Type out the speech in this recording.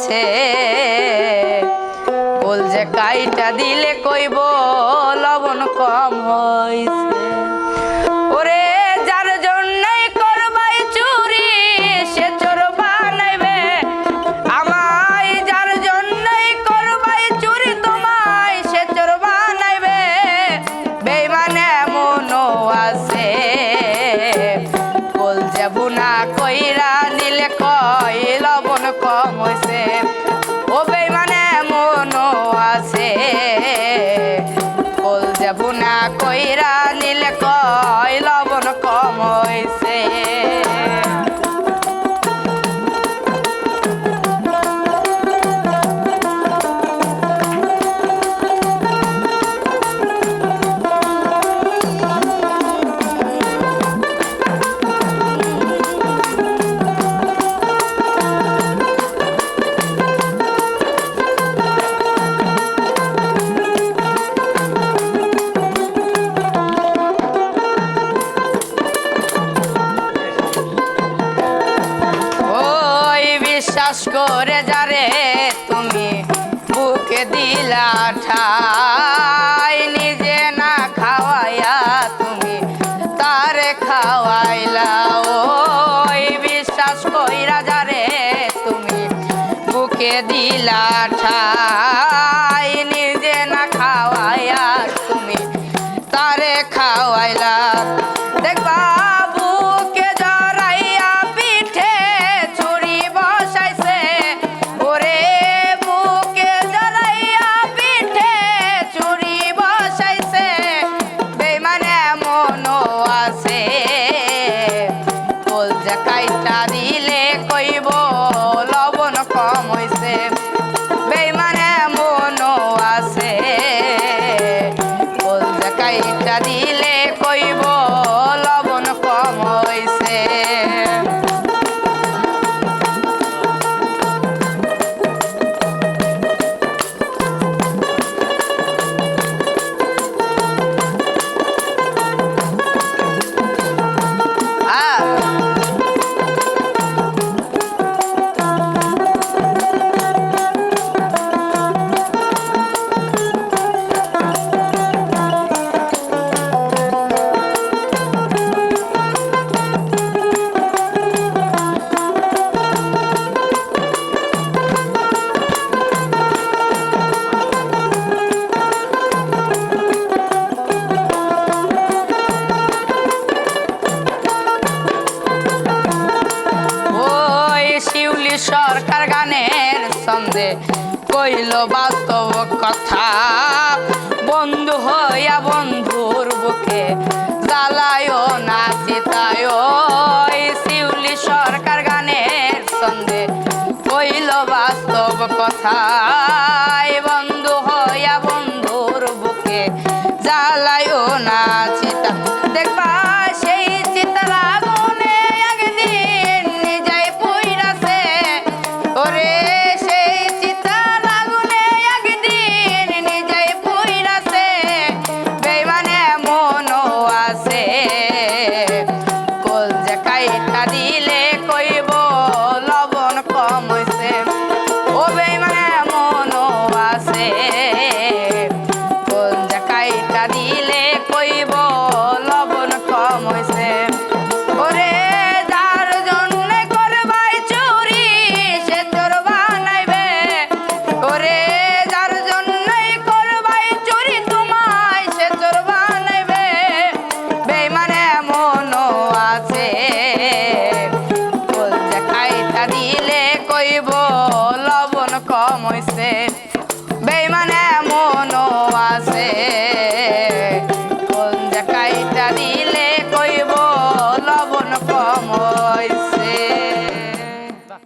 আছে। কল যে কাইটা দিলে কইব লবণ কম হয়েছে যারে তুমি বুকে দিলা নিজে না খাওয়াইয়া তুমি তারে খাওয়াইলা। ও বিশ্বাস কইরা যারে তুমি বুকে দিলা ঠাই। সন্ধে কইল বাস্তব কথা। বন্ধু হইয়া বন্ধুর বুকে জ্বালায় না চিতায় শিউলি সরকার গানের সন্ধে কইল বাস্তব কথা।